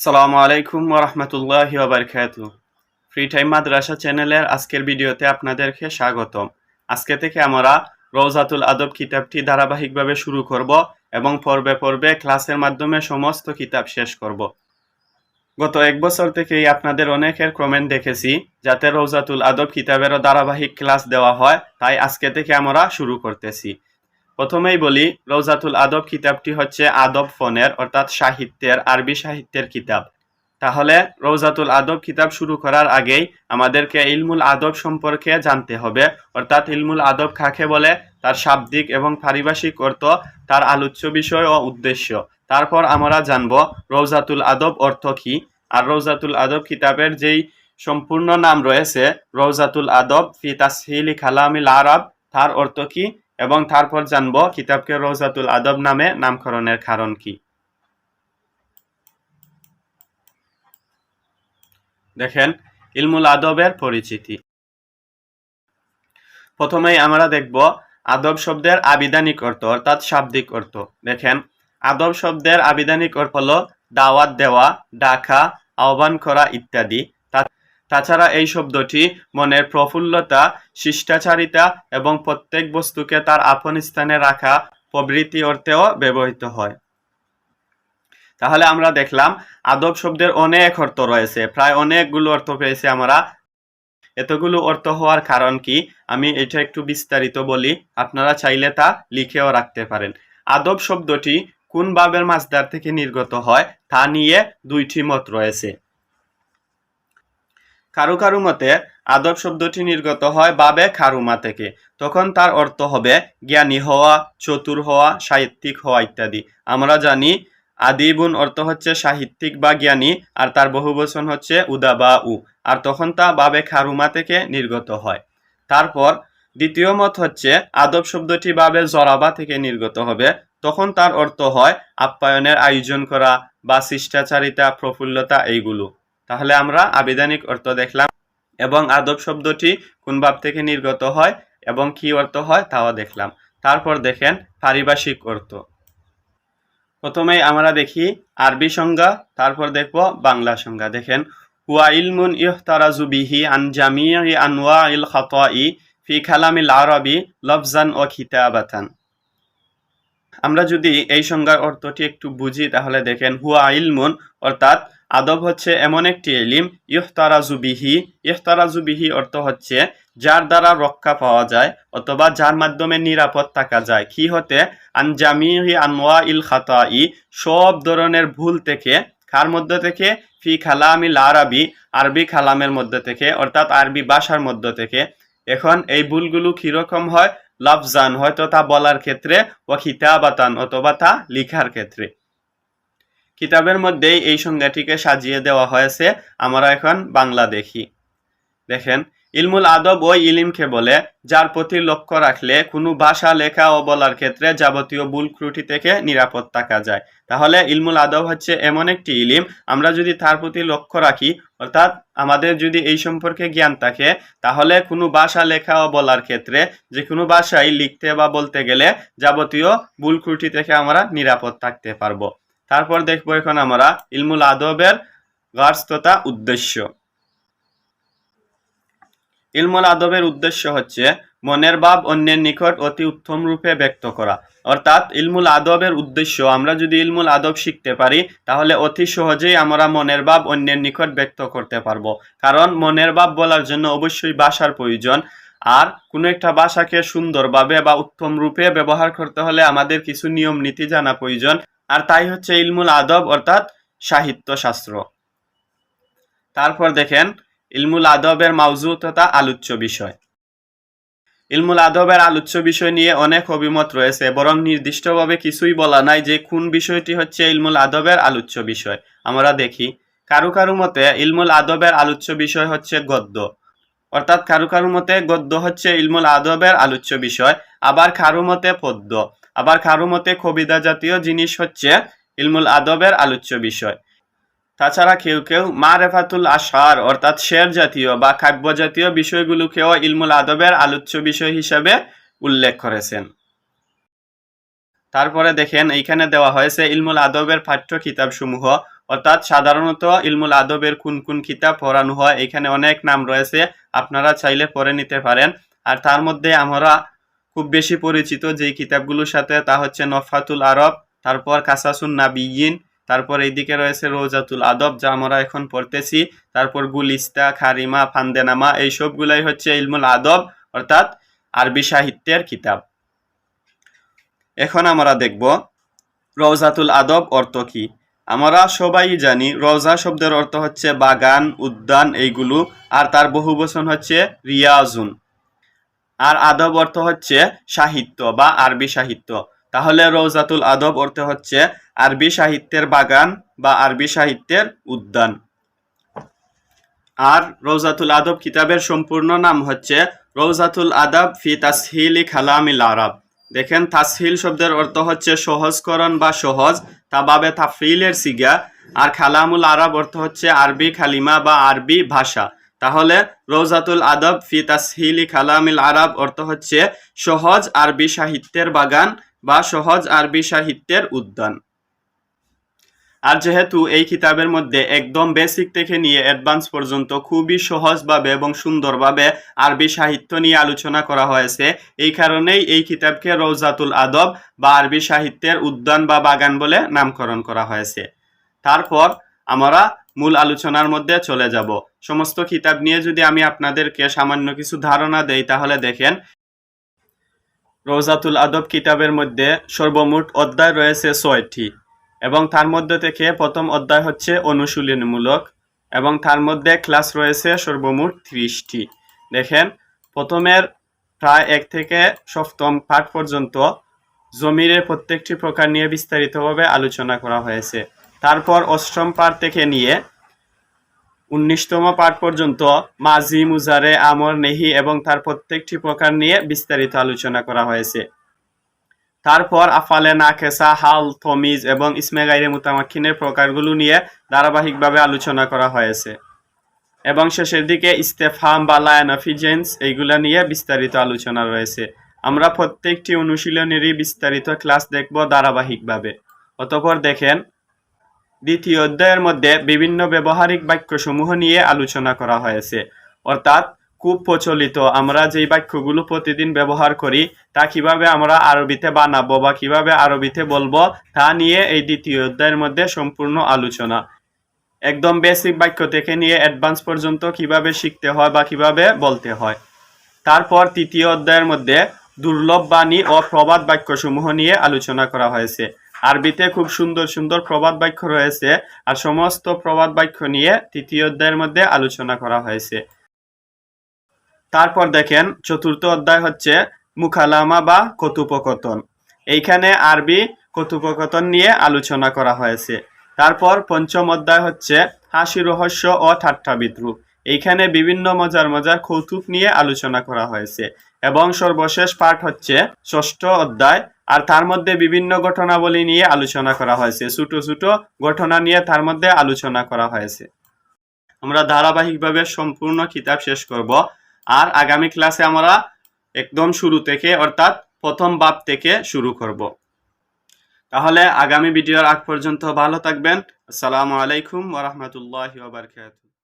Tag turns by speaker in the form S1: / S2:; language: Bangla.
S1: সালামু আলাইকুম ওরহমতুল্লাহ বারকাতু ফ্রি টাইম মাদ্রাসা চ্যানেলের আজকের ভিডিওতে আপনাদেরকে স্বাগতম। আজকে থেকে আমরা রৌজাতুল আদব কিতাবটি ধারাবাহিকভাবে শুরু করব এবং পর্বে পর্বে ক্লাসের মাধ্যমে সমস্ত কিতাব শেষ করব। গত এক বছর থেকেই আপনাদের অনেকের কমেন্ট দেখেছি, যাতে রৌজাতুল আদব কিতাবেরও ধারাবাহিক ক্লাস দেওয়া হয়, তাই আজকে থেকে আমরা শুরু করতেছি। প্রথমেই বলি রৌজাতুল আদব কিতাবটি হচ্ছে আদব ফোনের, অর্থাৎ সাহিত্যের, আরবি সাহিত্যের কিতাব। তাহলে রৌজাতুল আদব কিতাব শুরু করার আগেই আমাদেরকে ইলমুল আদব সম্পর্কে জানতে হবে। অর্থাৎ ইলমুল আদব কাকে বলে? তার শাব্দিক এবং পারিভাষিক অর্থ, তার আলোচ্য বিষয় ও উদ্দেশ্য। তারপর আমরা জানব রৌজাতুল আদব অর্থ কি? আর রৌজাতুল আদব কিতাবের যেই সম্পূর্ণ নাম রয়েছে রৌজাতুল আদব ফি তাসহিলি খালামিল আরব, তার অর্থ কি? এবং তারপর জানব কিতাবকে রৌজাতুল আদব নামে নামকরণের কারণ কি। দেখেন, ইলমুল আদবের পরিচিতি। প্রথমেই আমরা দেখব আদব শব্দের আবিধানিক অর্থ, অর্থাৎ শাব্দিক অর্থ। দেখেন, আদব শব্দের আবিধানিক অর্থ হল দাওয়াত দেওয়া, ডাকা, আহ্বান করা ইত্যাদি। তাছাড়া এই শব্দটি মনের প্রফুল্লতা, শিষ্টাচারিতা এবং প্রত্যেক বস্তুকে তার আপন স্থানে রাখা প্রবৃত্তি অর্থেও ব্যবহৃত হয়। তাহলে আমরা দেখলাম, আদব শব্দের অনেক অর্থ রয়েছে। প্রায় অনেকগুলো অর্থ পেয়েছি আমরা। এতগুলো অর্থ হওয়ার কারণ কি? আমি এটা একটু বিস্তারিত বলি। আপনারা চাইলে তা লিখেও রাখতে পারেন। আদব শব্দটি কোন বাবের মাছদার থেকে নির্গত হয়? তা নিয়ে দুইটি মত রয়েছে। কারু কারু মতে আদব শব্দটি নির্গত হয় বাবে খারুমা থেকে। তখন তার অর্থ হবে জ্ঞানী হওয়া, চতুর হওয়া, সাহিত্যিক হওয়া ইত্যাদি। আমরা জানি আদিবুন অর্থ হচ্ছে সাহিত্যিক বা জ্ঞানী, আর তার বহুবচন হচ্ছে উদা বা উ। আর তখন তা বাবে খারুমা থেকে নির্গত হয়। তারপর দ্বিতীয় মত হচ্ছে আদব শব্দটি বাবে জরাবা থেকে নির্গত হবে। তখন তার অর্থ হয় আপ্যায়নের আয়োজন করা বা শিষ্টাচারিতা, প্রফুল্লতা এইগুলো। তাহলে আমরা আবিধানিক অর্থ দেখলাম এবং আদব শব্দটি কোন ভাব থেকে নির্গত হয় এবং কি অর্থ হয় তাও দেখলাম। তারপর দেখেন পারিভাষিক অর্থ। প্রথমেই আমরা দেখি আরবি সংজ্ঞা, তারপর দেখব বাংলা সংজ্ঞা। দেখেন, হুয়া ইলমুন ইহতারাজু বিহি আন জামিই আনওয়া ইল খাতাই ফি খালামিল আরবি লফজান ও খিতাবাতান। আমরা যদি এই সংজ্ঞার অর্থটি একটু বুঝি, তাহলে দেখেন, হুয়া ইলমুন অর্থাৎ আদব হচ্ছে এমন একটি এলিম, ইহতারাজু বিহি। ইহতারাজু বিহি অর্থ হচ্ছে যার দ্বারা রক্ষা পাওয়া যায় অথবা যার মাধ্যমে নিরাপদ থাকা যায়। কি হতে? আনজামিহি আনওয়া ইল খাতাই, সব ধরনের ভুল থেকে, কার মধ্যে থেকে? ফি খালামিল আরবি আরবি খালামের মধ্যে থেকে, অর্থাৎ আরবি ভাষার মধ্যে থেকে। এখন এই ভুলগুলো কীরকম হয়? লফজান, হয়তো তা বলার ক্ষেত্রে ও খিতাবাতান, অথবা তা লিখার ক্ষেত্রে। কিতাবের মধ্যেই এই সংজ্ঞাটিকে সাজিয়ে দেওয়া হয়েছে আমরা এখন বাংলা দেখি। দেখেন, ইলমুল আদব ওই ইলিমকে বলে যার প্রতি লক্ষ্য রাখলে কোনো ভাষা, লেখা ও বলার ক্ষেত্রে যাবতীয় ভুল ত্রুটি থেকে নিরাপদ থাকা যায়। তাহলে ইলমুল আদব হচ্ছে এমন একটি ইলিম, আমরা যদি তার প্রতি লক্ষ্য রাখি, অর্থাৎ আমাদের যদি এই সম্পর্কে জ্ঞান থাকে, তাহলে কোনো ভাষা, লেখা ও বলার ক্ষেত্রে যে কোনো ভাষায় লিখতে বা বলতে গেলে যাবতীয় ভুল ত্রুটি থেকে আমরা নিরাপদ থাকতে পারব। তারপর দেখব এখন আমরা ইলমুল আদবের গার্স তথা উদ্দেশ্য। ইলমুল আদবের উদ্দেশ্য হচ্ছে মনের ভাব অন্যের নিকট অতি উত্তম রূপে ব্যক্ত করা। অর্থাৎ ইলমুল আদবের উদ্দেশ্য, আমরা যদি ইলমুল আদব শিখতে পারি, তাহলে অতি সহজেই আমরা মনের ভাব অন্যের নিকট ব্যক্ত করতে পারব। কারণ মনের ভাব বলার জন্য অবশ্যই ভাষার প্রয়োজন। আর কোনো একটা ভাষাকে সুন্দরভাবে বা উত্তম রূপে ব্যবহার করতে হলে আমাদের কিছু নিয়ম নীতি জানা প্রয়োজন। আর তাই হচ্ছে ইলমুল আদব অর্থাৎ সাহিত্য শাস্ত্র তারপর দেখেন, ইলমুল আদবের মাউজু তথা আলোচ্য বিষয়। ইলমুল আদবের আলোচ্য বিষয় নিয়ে অনেক অভিমত রয়েছে, বরং নির্দিষ্টভাবে কিছুই বলা নাই যে কোন বিষয়টি হচ্ছে ইলমুল আদবের আলোচ্য বিষয়। আমরা দেখি, কারু কারু মতে ইলমুল আদবের আলোচ্য বিষয় হচ্ছে গদ্য। অর্থাৎ কারু কারু মতে গদ্য হচ্ছে ইলমুল আদবের আলোচ্য বিষয়, আবার কারু মতে পদ্য, আবার কারু মতে কবিতা জাতীয় জিনিস হচ্ছে ইলমুল আদবের আলোচ্য বিষয়। তাছাড়া কেউ কেউ মা রেফাতুল আশার, অর্থাৎ শের জাতীয় বা কাব্য জাতীয় বিষয়গুলোকেও ইলমুল আদবের আলোচ্য বিষয় হিসাবে উল্লেখ করেছেন। তারপরে দেখেন, এইখানে দেওয়া হয়েছে ইলমুল আদবের পাঠ্য কিতাবসমূহ, অর্থাৎ সাধারণত ইলমুল আদবের কোন কোন কিতাব পড়ানো হয় এখানে অনেক নাম রয়েছে, আপনারা চাইলে পড়ে নিতে পারেন। আর তার মধ্যে আমরা খুব বেশি পরিচিত যেই কিতাবগুলোর সাথে, তা হচ্ছে নফাতুল আরব, তারপর কাসাসুন নাবিয়িন তারপর এইদিকে রয়েছে রোজাতুল আদব, যা আমরা এখন পড়তেছি। তারপর গুলিস্তা, খারিমা, ফান্দেনামা, এই সবগুলাই হচ্ছে ইলমুল আদব, অর্থাৎ আরবি সাহিত্যের কিতাব। এখন আমরা দেখব রওজাতুল আদব অর্থ কি। আমরা সবাই জানি রওজা শব্দের অর্থ হচ্ছে বাগান, উদ্যান এইগুলো, আর তার বহু বচন হচ্ছে রিয়াজুন। আর আদব অর্থ হচ্ছে সাহিত্য বা আরবি সাহিত্য। তাহলে রওজাতুল আদব অর্থ হচ্ছে আরবি সাহিত্যের বাগান বা আরবি সাহিত্যের উদ্যান। আর রওজাতুল আদব কিতাবের সম্পূর্ণ নাম হচ্ছে রওজাতুল আদব ফি তাসহিলি খালামিল আরব। দেখেন, তাসহিল শব্দের অর্থ হচ্ছে সহজকরণ বা সহজ, তা বাবে তাফিলের সিগা। আর খালামুল আরব অর্থ হচ্ছে আরবি খালিমা বা আরবি ভাষা। তাহলে রোজাতুল আদব ফি তাসহিলি খালামিল আরব অর্থ হচ্ছে সহজ আরবি সাহিত্যের বাগান বা সহজ আরবি সাহিত্যের উদ্যান। আর যেহেতু এই কিতাবের মধ্যে একদম বেসিক থেকে নিয়ে অ্যাডভান্স পর্যন্ত খুবই সহজভাবে এবং সুন্দরভাবে আরবি সাহিত্য নিয়ে আলোচনা করা হয়েছে, এই কারণেই এই কিতাবকে রৌজাতুল আদব বা আরবি সাহিত্যের উদ্যান বা বাগান বলে নামকরণ করা হয়েছে। তারপর আমরা মূল আলোচনার মধ্যে চলে যাব। সমস্ত কিতাব নিয়ে যদি আমি আপনাদেরকে সামান্য কিছু ধারণা দেই, তাহলে দেখেন রোজাতুল আদব কিতাবের মধ্যে সর্বমোট অধ্যায় রয়েছে ছয়টি। এবং তার মধ্যে থেকে প্রথম অধ্যায় হচ্ছে অনুশীলনমূলক, এবং তার মধ্যে ক্লাস রয়েছে সর্বমোট ত্রিশটি। দেখেন, প্রথমের প্রায় এক থেকে সপ্তম পাঠ পর্যন্ত জমিরের প্রত্যেকটি প্রকার নিয়ে বিস্তারিতভাবে আলোচনা করা হয়েছে। তারপর অষ্টম পাঠ থেকে নিয়ে উনিশতম পাঠ পর্যন্ত মাজি, মুজারে, আমর, নেহি এবং তার প্রত্যেকটি প্রকার নিয়ে বিস্তারিত আলোচনা করা হয়েছে। তারপর আফালে না খেসা হাল থমিজ এবং ইসমে গাইরে মুতামাক্ষিনের প্রকারগুলো নিয়ে ধারাবাহিকভাবে আলোচনা করা হয়েছে। এবং শেষের দিকে ইস্তেফাম বা লায়ানাফিজেন্স এইগুলা নিয়ে বিস্তারিত আলোচনা রয়েছে। আমরা প্রত্যেকটি অনুশীলনেরই বিস্তারিত ক্লাস দেখব ধারাবাহিকভাবে। অতপর দেখেন, দ্বিতীয় অধ্যায়ের মধ্যে বিভিন্ন ব্যবহারিক বাক্যসমূহ নিয়ে আলোচনা করা হয়েছে। অর্থাৎ খুব প্রচলিত। আমরা যেই বাক্যগুলো প্রতিদিন ব্যবহার করি, তা কীভাবে আমরা আরবিতে বানাবো বা কীভাবে আরবিতে বলব, তা নিয়ে এই দ্বিতীয় অধ্যায়ের মধ্যে সম্পূর্ণ আলোচনা। একদম বেসিক বাক্য থেকে নিয়ে অ্যাডভান্স পর্যন্ত কীভাবে শিখতে হয় বা কীভাবে বলতে হয়। তারপর তৃতীয় অধ্যায়ের মধ্যে দুর্লভ বাণী ও প্রবাদ বাক্যসমূহ নিয়ে আলোচনা করা হয়েছে। আরবিতে খুব সুন্দর সুন্দর প্রবাদ বাক্য রয়েছে আর সমস্ত প্রবাদ বাক্য নিয়ে তৃতীয় অধ্যায়ের মধ্যে আলোচনা করা হয়েছে। তারপর দেখেন চতুর্থ অধ্যায় হচ্ছে মুখালামা বা কতুপকথন এইখানে আরবি কতুপকথন নিয়ে আলোচনা করা হয়েছে। তারপর পঞ্চম অধ্যায় হচ্ছে হাসি, রহস্য ও ঠাট্টা বিদ্রুপ। এইখানে বিভিন্ন মজার মজার কৌতুক নিয়ে আলোচনা করা হয়েছে। এবং সর্বশেষ পাঠ হচ্ছে ষষ্ঠ অধ্যায়। আর তার মধ্যে বিভিন্ন ঘটনাবলী নিয়ে আলোচনা করা হয়েছে। ছোট ছোট ঘটনা নিয়ে তার মধ্যে আলোচনা করা হয়েছে। আমরা ধারাবাহিকভাবে সম্পূর্ণ কিতাব শেষ করব। আর আগামী ক্লাসে আমরা একদম শুরু থেকে, অর্থাৎ প্রথম বাপ থেকে শুরু করব। তাহলে আগামী ভিডিওর আগ পর্যন্ত ভালো থাকবেন। আসসালামু আলাইকুম ওরহমতুল্লাহ বারকাতুহ।